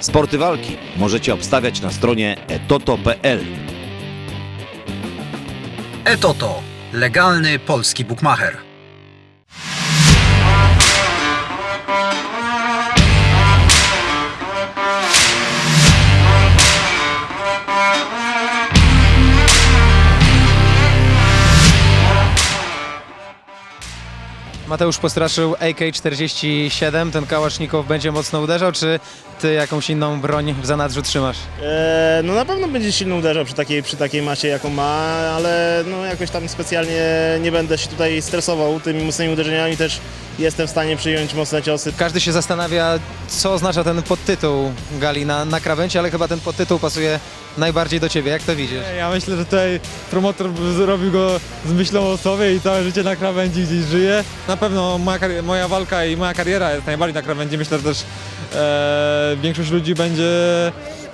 Sporty walki możecie obstawiać na stronie etoto.pl. Etoto. Legalny polski bukmacher. Mateusz postraszył AK-47, ten kałasznikow będzie mocno uderzał, czy ty jakąś inną broń w zanadrzu trzymasz? E, no na pewno będzie silno uderzał przy takiej, przy takiej masie jaką ma, ale no jakoś tam specjalnie nie będę się tutaj stresował tymi mocnymi uderzeniami, też jestem w stanie przyjąć mocne ciosy. Każdy się zastanawia, co oznacza ten podtytuł Gali na, na krawędzi, ale chyba ten podtytuł pasuje najbardziej do ciebie. Jak to widzisz? Ja myślę, że tutaj promotor zrobił go z myślą o sobie i całe życie na krawędzi gdzieś żyje. Na pewno moja, moja walka i moja kariera jest najbardziej na krawędzi. Myślę, że też e, większość ludzi będzie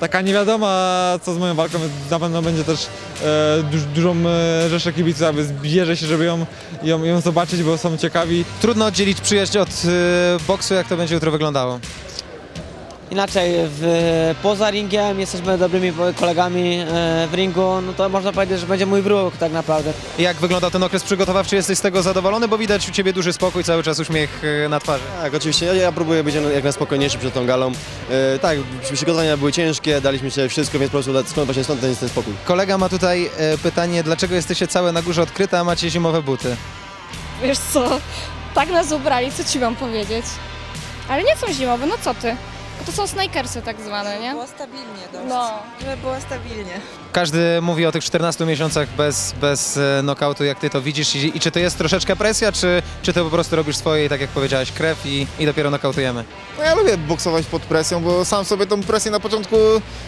taka niewiadoma, co z moją walką. więc Na pewno będzie też e, duż, dużą e, rzeszę kibiców, aby zbierze się, żeby ją, ją, ją zobaczyć, bo są ciekawi. Trudno oddzielić przyjaźń od y, boksu, jak to będzie jutro wyglądało. Inaczej, w, poza ringiem jesteśmy dobrymi kolegami e, w ringu, no to można powiedzieć, że będzie mój wróg tak naprawdę. Jak wyglądał ten okres przygotowawczy? Jesteś z tego zadowolony? Bo widać u ciebie duży spokój, cały czas uśmiech y, na twarzy. Tak, oczywiście. Ja, ja próbuję być jak najspokojniejszy przed tą galą. E, tak, przygotowania były ciężkie, daliśmy się wszystko, więc po prostu skąd właśnie stąd ten, ten spokój. Kolega ma tutaj e, pytanie, dlaczego jesteście całe na górze odkryte, a macie zimowe buty? Wiesz co, tak nas ubrali, co ci mam powiedzieć? Ale nie są zimowe, no co ty? To są snakersy tak zwane, nie? Było stabilnie dość. No. Żeby było stabilnie. Każdy mówi o tych 14 miesiącach bez, bez e, nokautu, jak ty to widzisz I, i czy to jest troszeczkę presja, czy, czy ty po prostu robisz swoje, tak jak powiedziałeś, krew i, i dopiero nokautujemy? No ja lubię boksować pod presją, bo sam sobie tą presję na początku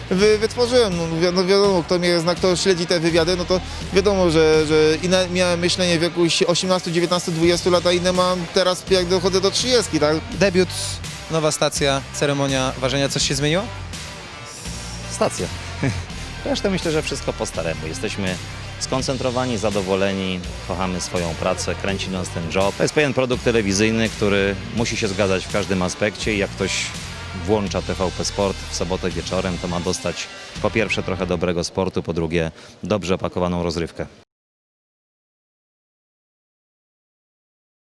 wy, wytworzyłem. No, wi- no wiadomo, kto mnie zna, kto śledzi te wywiady, no to wiadomo, że, że inne miałem myślenie w wieku 18, 19, 20 lat, a inne mam teraz jak dochodzę do 30, tak? Debiut, nowa stacja, ceremonia ważenia, coś się zmieniło? stacja. Zresztą myślę, że wszystko po staremu. Jesteśmy skoncentrowani, zadowoleni, kochamy swoją pracę, kręci nas ten job. To jest pewien produkt telewizyjny, który musi się zgadzać w każdym aspekcie i jak ktoś włącza TVP Sport w sobotę wieczorem, to ma dostać po pierwsze trochę dobrego sportu, po drugie dobrze opakowaną rozrywkę.